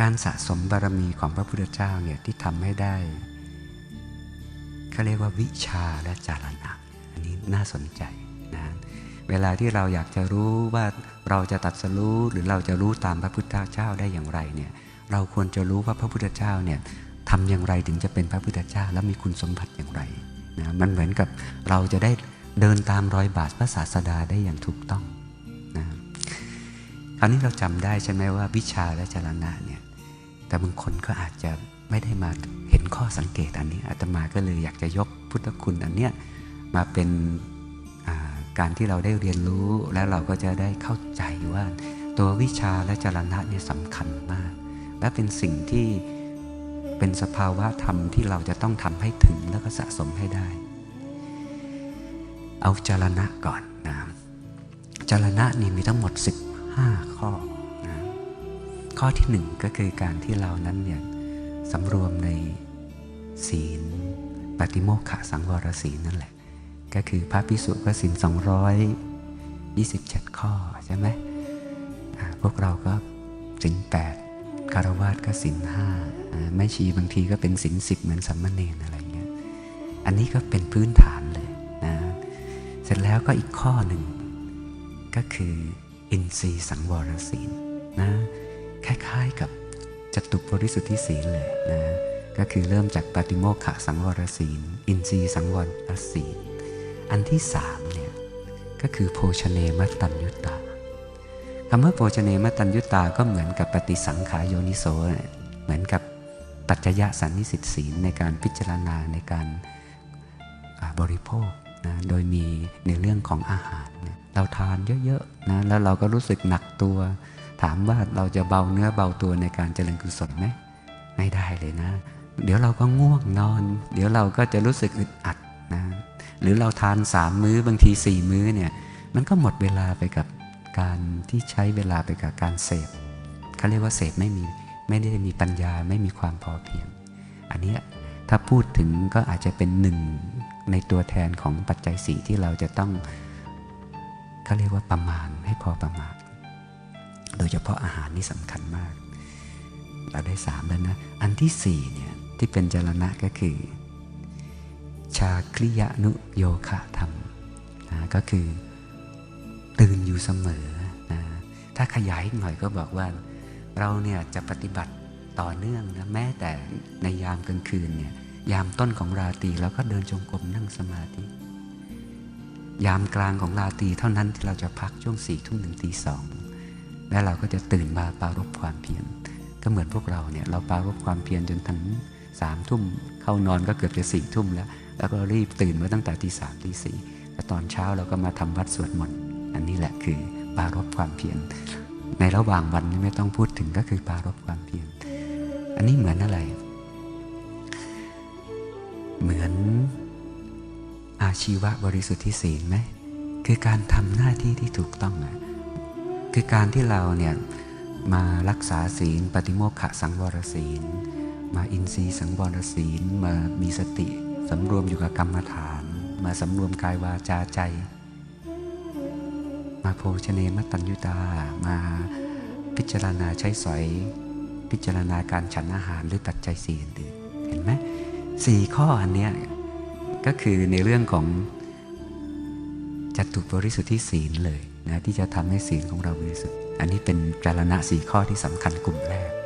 การสะสมบารมีของพระพุทธเจ้าเนี่ยที่ทำให้ได้เขาเรียกว่าวิชาและจารณะ อันนี้น่าสนใจนะเวลาที่เราอยากจะรู้ว่าเราจะตัดสรู้หรือเราจะรู้ตามพระพุทธเจ้าได้อย่างไรเนี่ยเราควรจะรู้ว่าพระพุทธเจ้าเนี่ยทำอย่างไรถึงจะเป็นพระพุทธเจ้า และมีคุณสมบัติอย่างไรนะมันเหมือนกับเราจะได้เดินตามรอยบาทพระศาสดาได้อย่างถูกต้องนะคราวนี้เราจำได้ใช่ไหมว่าวิชาและจารณะเนี่ย แต่บางคนก็อาจจะไม่ได้มาเห็นข้อสังเกตอันนี้อาตมาก็เลยอยากจะยกพุทธคุณอันเนี้ยมาเป็นการที่เราได้เรียนรู้แล้วเราก็จะได้เข้าใจว่า ตัววิชาและจรณะเนี่ยสำคัญมาก และเป็นสิ่งที่เป็นสภาวะธรรมที่เราจะต้องทำให้ถึงแล้วก็สะสมให้ได้ เอาจรณะก่อนนะจรณะนี่มีทั้งหมด 15 ข้อ ข้อที่หนึ่งก็คือการที่เรานั้นเนี่ยสำรวมในศีลปฏิโมกขสังวรศีลนั่นแหละ ก็คือพระพิสุก็ศีล227ข้อใช่ไหมพวกเราก็ศีล8คารวาสก็ศีลห้าไม่ชีบางทีก็เป็นศีลสิบเหมือนสัมมาเนนอะไรเงี้ยอันนี้ก็เป็นพื้นฐานเลยนะเสร็จแล้วก็อีกข้อหนึ่งก็คืออินทรีย์สังวรศีลนะ คล้ายๆกับจตุบริสุทธิศีลเลยนะก็คือเริ่มจากปฏิโมกขสังวรศีล อินทรีย์สังวรศีล อันที่สามเนี่ยก็คือโภชเนมตัญยุตาคำว่าโภชเนมตัญยุตตาก็เหมือนกับปฏิสังขายโยนิโสเหมือนกับปัจจยสันนิสิตศีลในการพิจารณาในการบริโภคนะโดยมีในเรื่องของอาหาร เราทานเยอะๆนะแล้วเราก็รู้สึกหนักตัว ถามว่าเราจะเบาเนื้อเบาตัวในการเจริญกุศลไหมไม่ได้เลยนะ เดี๋ยวเราก็ง่วงนอน เดี๋ยวเราก็จะรู้สึกอึดอัดนะหรือเราทานสามมื้อบางทีสี่มื้อเนี่ยมันก็หมดเวลาไปกับการที่ใช้เวลาไปกับการเสพเขาเรียกว่าเสพไม่มีไม่ได้มีปัญญาไม่มีความพอเพียง อันนี้ถ้าพูดถึงก็อาจจะเป็นหนึ่งในตัวแทนของปัจจัยสีที่เราจะต้องเขาเรียกว่าประมาณให้พอประมาณ โดยเฉพาะอาหารนี่สำคัญมาก เราได้สามแล้วนะ อันที่สี่เนี่ยที่เป็นจรณะก็คือ ชาคริยานุโยคะธรรมนะก็คือตื่นอยู่เสมอนะถ้าขยายหน่อยก็บอกว่า เราเนี่ยจะปฏิบัติต่อเนื่องนะแม้แต่ในยามกลางคืนเนี่ยยามต้นของราตรีเราก็เดินจงกรมนั่งสมาธิ ยามกลางของราตรีเท่านั้นที่เราจะพักช่วงสี่ทุ่มหนึ่งตีสอง และเราก็จะตื่นมาปารบความเพียรก็เหมือนพวกเราเนี่ยเราปารบความเพียรจนถึงสามทุ่มเข้านอนก็เกือบจะสี่ทุ่มแล้ว แล้วก็รีบตื่นมาตั้งแต่ตีสามตีสี่แต่ตอนเช้าเราก็มาทำวัดสวดมนต์อันนี้แหละคือปารบความเพียรในระหว่างวันนี้ไม่ต้องพูดถึงก็คือปารบความเพียรอันนี้เหมือนอะไร เหมือนอาชีวะบริสุทธิ์ที่ศีลไหมคือการทำหน้าที่ที่ถูกต้องอะ คือการที่เราเนี่ยมารักษาศีล ปฏิโมกขสังวรศีล มาอินทรีย์สังวรศีล มามีสติสำรวมอยู่กับกรรมฐาน มาสำรวมกายวาจาใจ มาโพชเนมตัญยุตา มาพิจารณาใช้สอย พิจารณาการฉันอาหารหรือปัจจัยสี่อื่นเห็นไหมสี่ข้ออันเนี้ยก็คือในเรื่องของจัตุบริสุทธิศีลเลย นะที่จะทำให้ศีลของเราบริสุทธิ์ อันนี้เป็นจารณะสี่ข้อที่สำคัญกลุ่มแรก